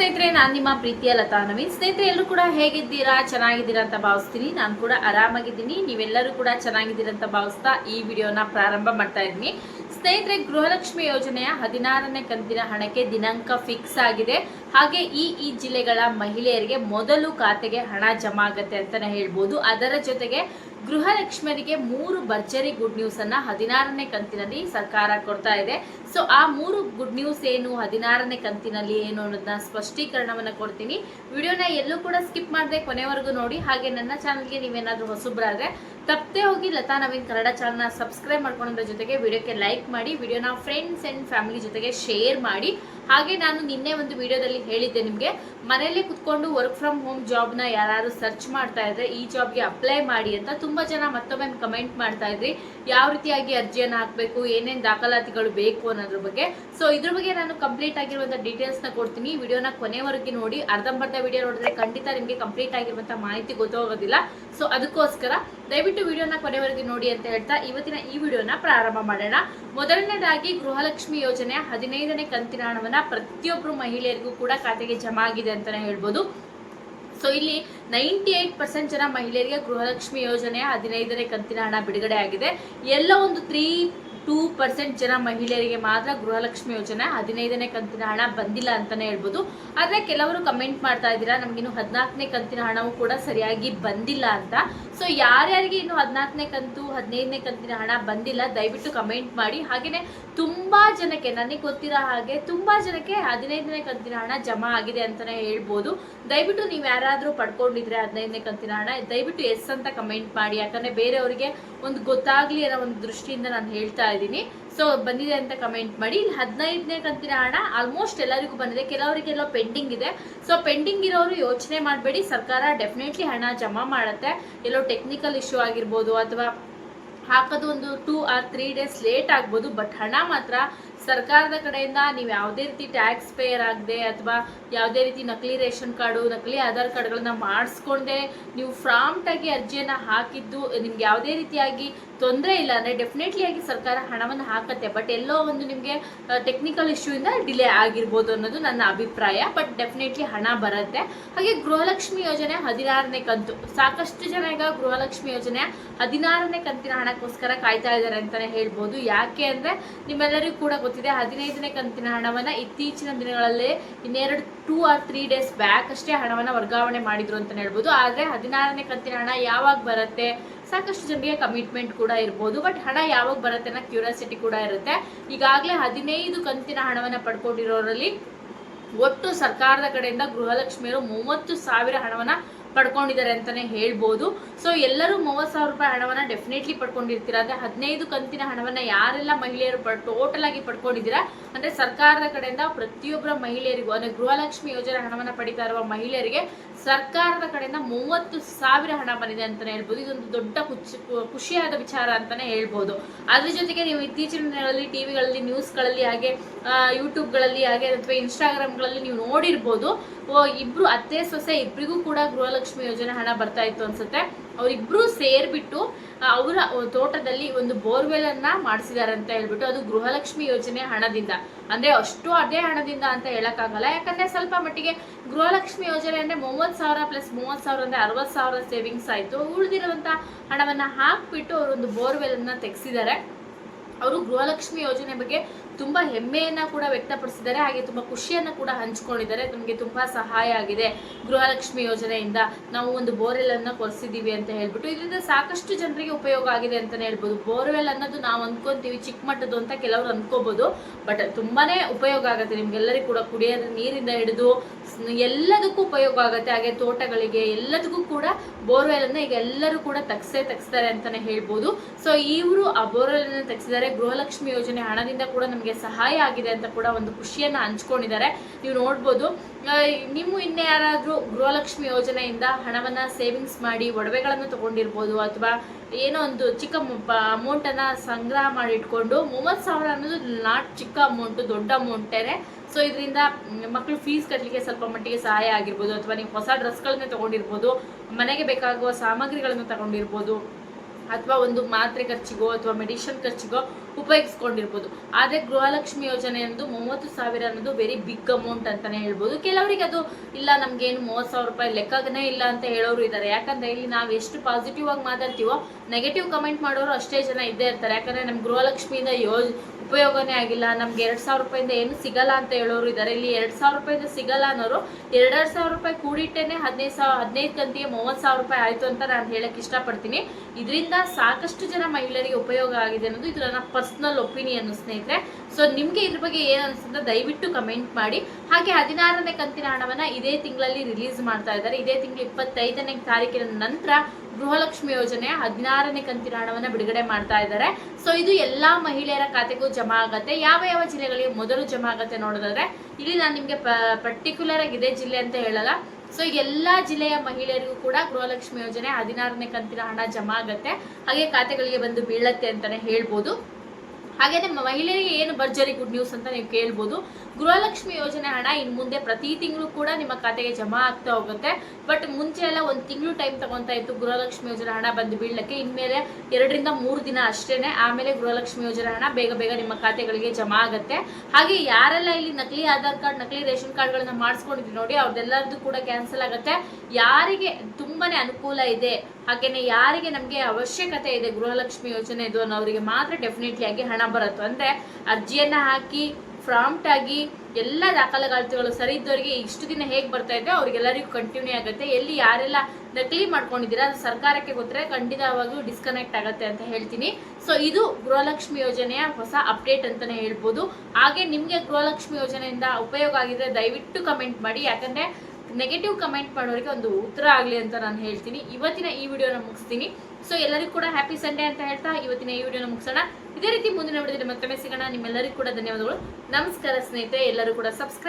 ಸ್ನೇಹಿತರೆ, ನಾನು ನಿಮ್ಮ ಪ್ರೀತಿಯ ಲತಾ ನವೀನ್. ಸ್ನೇಹಿತರೆ, ಎಲ್ಲರೂ ಕೂಡ ಹೇಗಿದ್ದೀರಾ? ಚೆನ್ನಾಗಿದ್ದೀರಾ ಅಂತ ಭಾವಿಸ್ತೀನಿ. ನಾನು ಕೂಡ ಆರಾಮಾಗಿದ್ದೀನಿ. ನೀವೆಲ್ಲರೂ ಕೂಡ ಚೆನ್ನಾಗಿದ್ದೀರಾ ಅಂತ ಭಾವಿಸ್ತಾ ಈ ವಿಡಿಯೋನ ಪ್ರಾರಂಭ ಮಾಡ್ತಾ ಇದ್ದೀನಿ. ಸ್ನೇಹಿತರೆ, ಗೃಹಲಕ್ಷ್ಮಿ ಯೋಜನೆಯ ಹದಿನಾರನೇ ಕಂತಿನ ಹಣಕ್ಕೆ ದಿನಾಂಕ ಫಿಕ್ಸ್ ಆಗಿದೆ. ಹಾಗೆ ಈ ಈ ಜಿಲ್ಲೆಗಳ ಮಹಿಳೆಯರಿಗೆ ಮೊದಲು ಖಾತೆಗೆ ಹಣ ಜಮಾ ಆಗತ್ತೆ ಅಂತಾನೆ ಹೇಳ್ಬೋದು. ಅದರ ಜೊತೆಗೆ ಗೃಹಲಕ್ಷ್ಮಿಯರಿಗೆ ಮೂರು ಭರ್ಜರಿ ಗುಡ್ ನ್ಯೂಸ್ ಅನ್ನ ಹದಿನಾರನೇ ಕಂತಿನಲ್ಲಿ ಸರ್ಕಾರ ಕೊಡ್ತಾ ಇದೆ. ಸೊ ಆ ಮೂರು ಗುಡ್ ನ್ಯೂಸ್ ಏನು, ಹದಿನಾರನೇ ಕಂತಿನಲ್ಲಿ ಏನು ಅನ್ನೋದನ್ನ ಸ್ಪಷ್ಟೀಕರಣವನ್ನ ಕೊಡ್ತೀನಿ. ವಿಡಿಯೋನ ಎಲ್ಲೂ ಕೂಡ ಸ್ಕಿಪ್ ಮಾಡದೆ ಕೊನೆವರೆಗೂ ನೋಡಿ. ಹಾಗೆ ನನ್ನ ಚಾನಲ್ಗೆ ನೀವೇನಾದ್ರೂ ಹೊಸಬ್ರಾದ್ರೆ ತಪ್ಪದೆ ಹೋಗಿ ಲತಾ ನವೀನ್ ಕನ್ನಡ ಚಾನಲ್ನ ಸಬ್ಸ್ಕ್ರೈಬ್ ಮಾಡ್ಕೊಳ್ಳೋದ್ರ ಜೊತೆಗೆ ವಿಡಿಯೋಕ್ಕೆ ಲೈಕ್ ಮಾಡಿ, ವಿಡಿಯೋನ ಫ್ರೆಂಡ್ಸ್ ಆ್ಯಂಡ್ ಫ್ಯಾಮಿಲಿ ಜೊತೆಗೆ ಶೇರ್ ಮಾಡಿ. ಹಾಗೆ ನಾನು ನಿನ್ನೆ ಒಂದು ವಿಡಿಯೋದಲ್ಲಿ ಹೇಳಿದ್ದೆ ನಿಮಗೆ, ಮನೆಯಲ್ಲೇ ಕುತ್ಕೊಂಡು ವರ್ಕ್ ಫ್ರಮ್ ಹೋಮ್ ಜಾಬ್ನ ಯಾರು ಸರ್ಚ್ ಮಾಡ್ತಾ ಇದ್ರೆ ಈ ಜಾಬ್ಗೆ ಅಪ್ಲೈ ಮಾಡಿ ಅಂತ ತುಂಬಾ ಜನ ಮತ್ತೊಮ್ಮೆ ಕಮೆಂಟ್ ಮಾಡ್ತಾ ಇದ್ರಿ. ಯಾವ ರೀತಿಯಾಗಿ ಅರ್ಜಿಯನ್ನು ಹಾಕಬೇಕು, ಏನೇನು ದಾಖಲಾತಿಗಳು ಬೇಕು ಅನ್ನೋದ್ರ ಬಗ್ಗೆ. ಸೊ ಇದ್ರ ಬಗ್ಗೆ ನಾನು ಕಂಪ್ಲೀಟ್ ಆಗಿರುವಂಥ ಡೀಟೇಲ್ಸ್ನ ಕೊಡ್ತೀನಿ. ವಿಡಿಯೋನ ಕೊನೆವರೆಗೆ ನೋಡಿ. ಅರ್ಧಂಬರ್ಧ ವಿಡಿಯೋ ನೋಡಿದ್ರೆ ಖಂಡಿತ ನಿಮಗೆ ಕಂಪ್ಲೀಟ್ ಆಗಿರುವಂಥ ಮಾಹಿತಿ ಗೊತ್ತಾಗೋದಿಲ್ಲ. ಸೊ ಅದಕ್ಕೋಸ್ಕರ ದಯವಿಟ್ಟು ವಿಡಿಯೋನ ಕೊನೆವರೆಗೆ ನೋಡಿ ಅಂತ ಹೇಳ್ತಾ ಇವತ್ತಿನ ಈ ವಿಡಿಯೋನ ಪ್ರಾರಂಭ ಮಾಡೋಣ. ಮೊದಲನೇದಾಗಿ ಗೃಹಲಕ್ಷ್ಮಿ ಯೋಜನೆ ಹದಿನೈದನೇ ಕಂತಿನ ಹಣವನ್ನ ಪ್ರತಿಯೊಬ್ಬರು ಮಹಿಳೆಯರಿಗೂ ಕೂಡ ಖಾತೆಗೆ ಜಮಾ ಆಗಿದೆ ಅಂತಾನೆ ಹೇಳ್ಬೋದು. ಸೊ ಇಲ್ಲಿ ನೈಂಟಿ ಏಟ್ ಪರ್ಸೆಂಟ್ ಜನ ಮಹಿಳೆಯರಿಗೆ ಗೃಹಲಕ್ಷ್ಮಿ ಯೋಜನೆ ಹದಿನೈದನೇ ಕಂತಿನ ಹಣ ಬಿಡುಗಡೆ ಆಗಿದೆ. ಎಲ್ಲ ಒಂದು ತ್ರೀ ಟೂ ಪರ್ಸೆಂಟ್ ಜನ ಮಹಿಳೆಯರಿಗೆ ಮಾತ್ರ ಗೃಹಲಕ್ಷ್ಮಿ ಯೋಜನೆ ಹದಿನೈದನೇ ಕಂತಿನ ಹಣ ಬಂದಿಲ್ಲ ಅಂತಾನೆ ಹೇಳ್ಬೋದು. ಆದರೆ ಕೆಲವರು ಕಮೆಂಟ್ ಮಾಡ್ತಾ ಇದ್ದೀರಾ, ನಮಗಿನ್ನು ಹದಿನಾಲ್ಕನೇ ಕಂತಿನ ಹಣವೂ ಕೂಡ ಸರಿಯಾಗಿ ಬಂದಿಲ್ಲ ಅಂತ. ಸೊ ಯಾರ್ಯಾರಿಗೆ ಇನ್ನು ಹದಿನಾಲ್ಕನೇ ಕಂತು, ಹದಿನೈದನೇ ಕಂತಿನ ಹಣ ಬಂದಿಲ್ಲ, ದಯವಿಟ್ಟು ಕಮೆಂಟ್ ಮಾಡಿ. ಹಾಗೆಯೇ ತುಂಬ ಜನಕ್ಕೆ, ನನಗೆ ಗೊತ್ತಿರೋ ಹಾಗೆ ತುಂಬ ಜನಕ್ಕೆ ಹದಿನೈದನೇ ಕಂತಿನ ಹಣ ಜಮಾ ಆಗಿದೆ ಅಂತಾನೆ ಹೇಳ್ಬೋದು. ದಯವಿಟ್ಟು ನೀವು ಯಾರಾದರೂ ಪಡ್ಕೊಂಡಿದ್ರೆ ಹದಿನೈದನೇ ಕಂತಿನ ಹಣ, ದಯವಿಟ್ಟು ಎಸ್ ಅಂತ ಕಮೆಂಟ್ ಮಾಡಿ. ಯಾಕಂದರೆ ಬೇರೆಯವರಿಗೆ ಒಂದು ಗೊತ್ತಾಗಲಿ ಅನ್ನೋ ಒಂದು ದೃಷ್ಟಿಯಿಂದ ನಾನು ಹೇಳ್ತಾ ಸೊ ಬಂದಿದೆ ಅಂತ ಕಮೆಂಟ್ ಮಾಡಿ. ಇಲ್ಲಿ ಹದಿನೈದನೇ ಕಂತಿನ ಹಣ ಆಲ್ಮೋಸ್ಟ್ ಎಲ್ಲರಿಗೂ ಬಂದಿದೆ. ಕೆಲವರಿಗೆಲ್ಲ ಪೆಂಡಿಂಗ್ ಇದೆ. ಸೊ ಪೆಂಡಿಂಗ್ ಇರೋರು ಯೋಚನೆ ಮಾಡಬೇಡಿ. ಸರ್ಕಾರ ಡೆಫಿನೆಟ್ಲಿ ಹಣ ಜಮಾ ಮಾಡುತ್ತೆ. ಎಲ್ಲೋ ಟೆಕ್ನಿಕಲ್ ಇಶ್ಯೂ ಆಗಿರ್ಬೋದು ಅಥವಾ ಹಾಕೋದು ಒಂದು two or three days late ಆಗ್ಬೋದು. ಬಟ್ ಹಣ ಮಾತ್ರ ಸರ್ಕಾರದ ಕಡೆಯಿಂದ ನೀವು ಯಾವುದೇ ರೀತಿ ಟ್ಯಾಕ್ಸ್ ಪೇಯರ್ ಆಗದೆ ಅಥವಾ ಯಾವುದೇ ರೀತಿ ನಕಲಿ ರೇಷನ್ ಕಾರ್ಡು, ನಕಲಿ ಆಧಾರ್ ಕಾರ್ಡ್ಗಳನ್ನ ಮಾಡಿಸ್ಕೊಂಡೆ ನೀವು ಫ್ರಾಮ್ಟಾಗಿ ಅರ್ಜಿಯನ್ನು ಹಾಕಿದ್ದು ನಿಮ್ಗೆ ಯಾವುದೇ ರೀತಿಯಾಗಿ ತೊಂದರೆ ಇಲ್ಲ. ಅಂದರೆ ಡೆಫಿನೆಟ್ಲಿ ಆಗಿ ಸರ್ಕಾರ ಹಣವನ್ನು ಹಾಕತ್ತೆ. ಬಟ್ ಎಲ್ಲೋ ಒಂದು ನಿಮಗೆ ಟೆಕ್ನಿಕಲ್ ಇಶ್ಯೂಯಿಂದ ಡಿಲೇ ಆಗಿರ್ಬೋದು ಅನ್ನೋದು ನನ್ನ ಅಭಿಪ್ರಾಯ. ಬಟ್ ಡೆಫಿನೆಟ್ಲಿ ಹಣ ಬರುತ್ತೆ. ಹಾಗೆ ಗೃಹಲಕ್ಷ್ಮಿ ಯೋಜನೆ ಹದಿನಾರನೇ ಕಂತು. ಸಾಕಷ್ಟು ಜನ ಈಗ ಗೃಹಲಕ್ಷ್ಮಿ ಯೋಜನೆ ಹದಿನಾರನೇ ಕಂತಿನ ಹಣಕ್ಕೋಸ್ಕರ ಕಾಯ್ತಾ ಇದ್ದಾರೆ ಅಂತಲೇ ಹೇಳ್ಬೋದು. ಯಾಕೆ ಅಂದರೆ ನಿಮ್ಮೆಲ್ಲರಿಗೂ ಕೂಡ ಗೊತ್ತಿದೆ ಹದಿನೈದನೇ ಕಂತಿನ ಹಣವನ್ನು ಇತ್ತೀಚಿನ ದಿನಗಳಲ್ಲಿ ಇನ್ನೆರಡು two or three days back ಅಷ್ಟೇ ಹಣವನ್ನು ವರ್ಗಾವಣೆ ಮಾಡಿದ್ರು ಅಂತ ಹೇಳ್ಬೋದು. ಆದರೆ ಹದಿನಾರನೇ ಕಂತಿನ ಹಣ ಯಾವಾಗ ಬರುತ್ತೆ? ಸಾಕಷ್ಟು ಜನರಿಗೆ ಕಮಿಟ್ಮೆಂಟ್ ಕೂಡ ಇರ್ಬೋದು. ಬಟ್ ಹಣ ಯಾವಾಗ ಬರುತ್ತೆ ಅನ್ನೋ ಕ್ಯೂರಿಯಾಸಿಟಿ ಕೂಡ ಇರುತ್ತೆ. ಈಗಾಗಲೇ ಹದಿನೈದು ಕಂತಿನ ಹಣವನ್ನು ಪಡ್ಕೊಂಡಿರೋರಲ್ಲಿ ಒಟ್ಟು ಸರ್ಕಾರದ ಕಡೆಯಿಂದ ಗೃಹಲಕ್ಷ್ಮಿಯರು ಮೂವತ್ತು ಸಾವಿರ ಹಣವನ್ನ ಪಡ್ಕೊಂಡಿದ್ದಾರೆ ಅಂತಾನೆ ಹೇಳ್ಬೋದು. ಸೊ ಎಲ್ಲರೂ ಮೂವತ್ತು ಸಾವಿರ ರೂಪಾಯಿ ಹಣವನ್ನು ಡೆಫಿನೆಟ್ಲಿ ಪಡ್ಕೊಂಡಿರ್ತೀರ. ಅಂದರೆ ಹದಿನೈದು ಕಂತಿನ ಹಣವನ್ನು ಯಾರೆಲ್ಲ ಮಹಿಳೆಯರು ಪಡ್ ಟೋಟಲ್ ಆಗಿ ಪಡ್ಕೊಂಡಿದ್ದೀರಾ? ಅಂದರೆ ಸರ್ಕಾರದ ಕಡೆಯಿಂದ ಪ್ರತಿಯೊಬ್ಬರ ಮಹಿಳೆಯರಿಗೂ, ಅಂದರೆ ಗೃಹಲಕ್ಷ್ಮಿ ಯೋಜನೆ ಹಣವನ್ನು ಪಡಿತಾ ಇರುವ ಮಹಿಳೆಯರಿಗೆ ಸರ್ಕಾರದ ಕಡೆಯಿಂದ ಮೂವತ್ತು ಸಾವಿರ ಹಣ ಬಂದಿದೆ ಅಂತಲೇ ಹೇಳ್ಬೋದು. ಇದೊಂದು ದೊಡ್ಡ ಖುಷಿ ಖುಷಿಯಾದ ವಿಚಾರ ಅಂತಲೇ ಹೇಳ್ಬೋದು. ಅದ್ರ ಜೊತೆಗೆ ನೀವು ಇತ್ತೀಚಿನ ದಿನಗಳಲ್ಲಿ ಟಿವಿಗಳಲ್ಲಿ, ನ್ಯೂಸ್ಗಳಲ್ಲಿ ಹಾಗೆ ಯೂಟ್ಯೂಬ್ಗಳಲ್ಲಿ ಹಾಗೆ ಅಥವಾ ಇನ್ಸ್ಟಾಗ್ರಾಮ್ಗಳಲ್ಲಿ ನೀವು ನೋಡಿರ್ಬೋದು. ಓ, ಇಬ್ರು ಅತ್ತೆ ಸೊಸೆ ಇಬ್ಬರಿಗೂ ಕೂಡ ಗೃಹಲಕ್ಷ್ಮಿ ಯೋಜನೆ ಹಣ ಬರ್ತಾ ಇತ್ತು ಅನ್ಸುತ್ತೆ. ಅವರಿಬ್ರು ಸೇರ್ಬಿಟ್ಟು ಅವರ ತೋಟದಲ್ಲಿ ಒಂದು ಬೋರ್ವೆಲ್ ಅನ್ನ ಮಾಡಿಸಿದ್ದಾರೆ ಅಂತ ಹೇಳ್ಬಿಟ್ಟು ಅದು ಗೃಹಲಕ್ಷ್ಮಿ ಯೋಜನೆ ಹಣದಿಂದ. ಅಂದ್ರೆ ಅಷ್ಟು ಅದೇ ಹಣದಿಂದ ಅಂತ ಹೇಳಕ್ಕಾಗಲ್ಲ. ಯಾಕಂದ್ರೆ ಸ್ವಲ್ಪ ಮಟ್ಟಿಗೆ ಗೃಹಲಕ್ಷ್ಮಿ ಯೋಜನೆ ಅಂದ್ರೆ ಮೂವತ್ ಸಾವಿರ ಪ್ಲಸ್ ಮೂವತ್ ಸಾವಿರ ಅಂದ್ರೆ ಅರವತ್ ಸಾವಿರ ಸೇವಿಂಗ್ಸ್ ಆಯ್ತು. ಉಳಿದಿರುವಂತ ಹಣವನ್ನ ಹಾಕ್ಬಿಟ್ಟು ಅವರೊಂದು ಬೋರ್ವೆಲ್ ಅನ್ನ ತೆಗೆಸಿದ್ದಾರೆ. ಅವರು ಗೃಹಲಕ್ಷ್ಮಿ ಯೋಜನೆ ಬಗ್ಗೆ ತುಂಬಾ ಹೆಮ್ಮೆಯನ್ನ ಕೂಡ ವ್ಯಕ್ತಪಡಿಸಿದ್ದಾರೆ, ಹಾಗೆ ತುಂಬಾ ಖುಷಿಯನ್ನ ಕೂಡ ಹಂಚ್ಕೊಂಡಿದ್ದಾರೆ. ನಮಗೆ ತುಂಬಾ ಸಹಾಯ ಆಗಿದೆ ಗೃಹಲಕ್ಷ್ಮಿ ಯೋಜನೆಯಿಂದ. ನಾವು ಒಂದು ಬೋರ್ವೆಲ್ ಅನ್ನ ಕೊರೆಸಿದೀವಿ ಅಂತ ಹೇಳ್ಬಿಟ್ಟು, ಇದರಿಂದ ಸಾಕಷ್ಟು ಜನರಿಗೆ ಉಪಯೋಗ ಆಗಿದೆ ಅಂತಲೇ ಹೇಳ್ಬೋದು. ಬೋರ್ವೆಲ್ ಅನ್ನೋದು ನಾವು ಅನ್ಕೊಂತೀವಿ ಚಿಕ್ಕ ಮಟ್ಟದ್ದು ಅಂತ ಕೆಲವರು ಅನ್ಕೋಬಹುದು ಬಟ್ ತುಂಬಾನೇ ಉಪಯೋಗ ಆಗುತ್ತೆ. ನಿಮ್ಗೆಲ್ಲರಿಗೂ ಕೂಡ ಕುಡಿಯೋದ್ರ ನೀರಿಂದ ಹಿಡಿದು ಎಲ್ಲದಕ್ಕೂ ಉಪಯೋಗ ಆಗುತ್ತೆ. ಹಾಗೆ ತೋಟಗಳಿಗೆ ಎಲ್ಲದಕ್ಕೂ ಕೂಡ ಬೋರ್ವೆಲ್ ಅನ್ನ ಈಗ ಎಲ್ಲರೂ ಕೂಡ ತಗ್ಸೇ ತೆಗ್ಸ್ತಾರೆ ಅಂತಾನೆ ಹೇಳ್ಬೋದು. ಸೊ ಇವರು ಆ ಬೋರ್ವೆಲ್ ಅನ್ನ ತೆಗ್ಸಿದ್ದಾರೆ. ಗೃಹಲಕ್ಷ್ಮಿ ಯೋಜನೆ ಹಣದಿಂದ ಕೂಡ ನಮಗೆ ಸಹಾಯ ಆಗಿದೆ ಅಂತ ಕೂಡ ಒಂದು ಖುಷಿಯನ್ನ ಹಂಚ್ಕೊಂಡಿದ್ದಾರೆ. ನೀವು ನೋಡ್ಬೋದು ನಿಮ್ಮ ಇನ್ನು ಯಾರಾದ್ರೂ ಗೃಹಲಕ್ಷ್ಮಿ ಯೋಜನೆಯಿಂದ ಹಣವನ್ನ ಸೇವಿಂಗ್ಸ್ ಮಾಡಿ ಒಡವೆಗಳನ್ನು ತಗೊಂಡಿರ್ಬೋದು ಅಥವಾ ಏನೋ ಒಂದು ಚಿಕ್ಕ ಅಮೌಂಟ್ ಅನ್ನ ಸಂಗ್ರಹ ಮಾಡಿ ಇಟ್ಕೊಂಡು ಮೂವತ್ತು ಸಾವಿರ ಅನ್ನೋದು ನಾಟ್ ಚಿಕ್ಕ ಅಮೌಂಟ್ ದೊಡ್ಡ ಅಮೌಂಟೇನೆ ಸೊ ಇದರಿಂದ ಮಕ್ಕಳು ಫೀಸ್ ಕಟ್ಟಲಿಕ್ಕೆ ಸ್ವಲ್ಪ ಮಟ್ಟಿಗೆ ಸಹಾಯ ಆಗಿರ್ಬೋದು ಅಥವಾ ನೀವು ಹೊಸ ಡ್ರೆಸ್ಗಳನ್ನ ತಗೊಂಡಿರ್ಬೋದು, ಮನೆಗೆ ಬೇಕಾಗುವ ಸಾಮಗ್ರಿಗಳನ್ನು ತಗೊಂಡಿರ್ಬೋದು. ಅಥವಾ ಒಂದು ಮಾತ್ರೆ ಖರ್ಚಿಗೋ ಅಥವಾ ಮೆಡಿಷನ್ ಖರ್ಚಿಗೋ ಉಪಯೋಗಿಸ್ಕೊಂಡಿರ್ಬೋದು. ಆದರೆ ಗೃಹಲಕ್ಷ್ಮಿ ಯೋಜನೆ ಅನ್ನೋದು ಮೂವತ್ತು ಸಾವಿರ ಅನ್ನೋದು ವೆರಿ ಬಿಗ್ ಅಮೌಂಟ್ ಅಂತಾನೆ ಹೇಳ್ಬೋದು. ಕೆಲವರಿಗೆ ಅದು ಇಲ್ಲ, ನಮಗೇನು ಮೂವತ್ತು ಸಾವಿರ ರೂಪಾಯಿ ಲೆಕ್ಕನೇ ಇಲ್ಲ ಅಂತ ಹೇಳೋರು ಇದ್ದಾರೆ. ಯಾಕಂದ್ರೆ ಇಲ್ಲಿ ನಾವು ಎಷ್ಟು ಪಾಸಿಟಿವ್ ಆಗಿ ಮಾತಾಡ್ತೀವೋ ನೆಗೆಟಿವ್ ಕಮೆಂಟ್ ಮಾಡೋರು ಅಷ್ಟೇ ಜನ ಇದ್ದೇ ಇರ್ತಾರೆ. ಯಾಕಂದ್ರೆ ನಮ್ಮ ಗೃಹಲಕ್ಷ್ಮಿಯಿಂದ ಯೋಜ್, ಉಪಯೋಗನೇ ಆಗಿಲ್ಲ. ನಮ್ಗೆ ಎರಡು ಸಾವಿರ ರೂಪಾಯಿಂದ ಏನು ಸಿಗಲ್ಲ ಅಂತ ಹೇಳೋರು ಇದ್ದಾರೆ. ಇಲ್ಲಿ ಎರಡು ಸಾವಿರ ರೂಪಾಯಿಂದ ಸಿಗಲ್ಲ ಅನ್ನೋರು ಎರಡೆರಡು ಸಾವಿರ ರೂಪಾಯಿ ಕೂಡಿಟ್ಟೇನೆ ಹದಿನೈದು ಸಾವಿರ, ಹದಿನೈದು ಕಂತಿಗೆ ಮೂವತ್ತು ಸಾವಿರ ರೂಪಾಯಿ ಆಯಿತು ಅಂತ ನಾನು ಹೇಳಕ್ಕೆ ಇಷ್ಟಪಡ್ತೀನಿ. ಇದರಿಂದ ಸಾಕಷ್ಟು ಜನ ಮಹಿಳೆಯರಿಗೆ ಉಪಯೋಗ ಆಗಿದೆ ಅನ್ನೋದು ಇದು ನನ್ನ ಪರ್ಸನಲ್ ಒಪಿನಿಯನ್ ಸ್ನೇಹಿತರೆ. ಸೊ ನಿಮಗೆ ಇದ್ರ ಬಗ್ಗೆ ಏನು ಅನ್ಸುತ್ತೆ ದಯವಿಟ್ಟು ಕಮೆಂಟ್ ಮಾಡಿ. ಹಾಗೆ ಹದಿನಾರನೇ ಕಂತಿನ ಹಣವನ್ನ ಇದೇ ತಿಂಗಳಲ್ಲಿ ರಿಲೀಸ್ ಮಾಡ್ತಾ ಇದ್ದಾರೆ. ಇದೇ ತಿಂಗಳು ಇಪ್ಪತ್ತೈದನೇ ತಾರೀಕಿನ ನಂತರ ಗೃಹಲಕ್ಷ್ಮಿ ಯೋಜನೆ ಹದಿನಾರನೇ ಕಂತಿನ ಹಣವನ್ನು ಬಿಡುಗಡೆ ಮಾಡ್ತಾ ಇದ್ದಾರೆ. ಸೊ ಇದು ಎಲ್ಲಾ ಮಹಿಳೆಯರ ಖಾತೆಗೂ ಜಮಾ ಆಗತ್ತೆ. ಯಾವ ಯಾವ ಜಿಲ್ಲೆಗಳಿಗೆ ಮೊದಲು ಜಮಾ ಆಗತ್ತೆ ನೋಡೋದಾದ್ರೆ, ಇಲ್ಲಿ ನಾನು ನಿಮಗೆ ಪರ್ಟಿಕ್ಯುಲರ್ ಆಗಿ ಇದೇ ಜಿಲ್ಲೆ ಅಂತ ಹೇಳಲ್ಲ. ಸೊ ಎಲ್ಲಾ ಜಿಲ್ಲೆಯ ಮಹಿಳೆಯರಿಗೂ ಕೂಡ ಗೃಹಲಕ್ಷ್ಮಿ ಯೋಜನೆ ಹದಿನಾರನೇ ಕಂತಿನ ಹಣ ಜಮಾ ಆಗತ್ತೆ. ಹಾಗೆ ಖಾತೆಗಳಿಗೆ ಬಂದು ಬೀಳತ್ತೆ ಅಂತಾನೆ ಹೇಳ್ಬೋದು. ಹಾಗೇನೆ ಮಹಿಳೆಯರಿಗೆ ಏನು ಭರ್ಜರಿ ಗುಡ್ ನ್ಯೂಸ್ ಅಂತ ನೀವು ಕೇಳ್ಬೋದು. ಗೃಹಲಕ್ಷ್ಮಿ ಯೋಜನೆ ಹಣ ಇನ್ನು ಮುಂದೆ ಪ್ರತಿ ತಿಂಗಳು ಕೂಡ ನಿಮ್ಮ ಖಾತೆಗೆ ಜಮಾ ಆಗ್ತಾ ಹೋಗುತ್ತೆ. ಬಟ್ ಮುಂಚೆ ಎಲ್ಲ ಒಂದು ತಿಂಗಳು ಟೈಮ್ ತಗೊಂತಾ ಇತ್ತು ಗೃಹಲಕ್ಷ್ಮಿ ಯೋಜನೆ ಹಣ ಬಂದು ಬೀಳಕ್ಕೆ ಇನ್ಮೇಲೆ ಎರಡರಿಂದ ಮೂರು ದಿನ ಅಷ್ಟೇ ಆಮೇಲೆ ಗೃಹಲಕ್ಷ್ಮಿ ಯೋಜನೆ ಹಣ ಬೇಗ ಬೇಗ ನಿಮ್ಮ ಖಾತೆಗಳಿಗೆ ಜಮಾ ಆಗುತ್ತೆ. ಹಾಗೆ ಯಾರೆಲ್ಲ ಇಲ್ಲಿ ನಕಲಿ ಆಧಾರ್ ಕಾರ್ಡ್, ನಕಲಿ ರೇಷನ್ ಕಾರ್ಡ್ಗಳನ್ನ ಮಾಡಿಸ್ಕೊಂಡಿದ್ವಿ ನೋಡಿ ಅವ್ರದ್ದೆಲ್ಲರದ್ದು ಕೂಡ ಕ್ಯಾನ್ಸಲ್ ಆಗುತ್ತೆ. ಯಾರಿಗೆ ತುಂಬಾನೇ ಅನುಕೂಲ ಇದೆ ಹಾಗೇನೆ ಯಾರಿಗೆ ನಮಗೆ ಅವಶ್ಯಕತೆ ಇದೆ ಗೃಹಲಕ್ಷ್ಮಿ ಯೋಜನೆ ಇದು ಅನ್ನೋರಿಗೆ ಮಾತ್ರ ಡೆಫಿನೆಟ್ಲಿ ಆಗಿ ಹಣ ಬರುತ್ತೆ. ಅಂದರೆ ಅರ್ಜಿಯನ್ನು ಹಾಕಿ ಪ್ರಾಂಪ್ಟ್ ಆಗಿ ಎಲ್ಲ ದಾಖಲಾತಿಗಳು ಸರಿ ಇದ್ದವರಿಗೆ ಇಷ್ಟು ದಿನ ಹೇಗೆ ಬರ್ತಾ ಇದೆ ಅವ್ರಿಗೆಲ್ಲರಿಗೂ ಕಂಟಿನ್ಯೂ ಆಗುತ್ತೆ. ಎಲ್ಲಿ ಯಾರೆಲ್ಲ ನಕಲಿ ಮಾಡ್ಕೊಂಡಿದ್ದೀರಾ ಅದು ಸರ್ಕಾರಕ್ಕೆ ಗೊತ್ತರೆ ಖಂಡಿತವಾಗಿಯೂ ಡಿಸ್ಕನೆಕ್ಟ್ ಆಗುತ್ತೆ ಅಂತ ಹೇಳ್ತೀನಿ. ಸೊ ಇದು ಗೃಹಲಕ್ಷ್ಮಿ ಯೋಜನೆಯ ಹೊಸ ಅಪ್ಡೇಟ್ ಅಂತಲೇ ಹೇಳ್ಬೋದು. ಹಾಗೆ ನಿಮಗೆ ಗೃಹಲಕ್ಷ್ಮಿ ಯೋಜನೆಯಿಂದ ಉಪಯೋಗ ಆಗಿದ್ರೆ ದಯವಿಟ್ಟು ಕಮೆಂಟ್ ಮಾಡಿ. ಯಾಕಂದ್ರೆ ನೆಗೆಟಿವ್ ಕಮೆಂಟ್ ಮಾಡೋರಿಗೆ ಒಂದು ಉತ್ತರ ಆಗಲಿ ಅಂತ ನಾನು ಹೇಳ್ತೀನಿ. ಇವತ್ತಿನ ಈ ವಿಡಿಯೋನ ಮುಗಿಸ್ತೀನಿ. ಸೊ ಎಲ್ಲರಿಗೂ ಕೂಡ ಹ್ಯಾಪಿ ಸಂಡೇ ಅಂತ ಹೇಳ್ತಾ ಇವತ್ತಿನ ಈ ವಿಡಿಯೋನ ಮುಗಿಸೋಣ. ಇದೇ ರೀತಿ ಮುಂದಿನ ವಿಡಿಯೋದಲ್ಲಿ ಮತ್ತೊಮ್ಮೆ ಸಿಗೋಣ. ನಿಮ್ಮೆಲ್ಲರಿಗೂ ಕೂಡ ಧನ್ಯವಾದಗಳು. ನಮಸ್ಕಾರ ಸ್ನೇಹಿತರೆ. ಎಲ್ಲರೂ ಕೂಡ ಸಬ್ಸ್ಕ್ರೈಬ್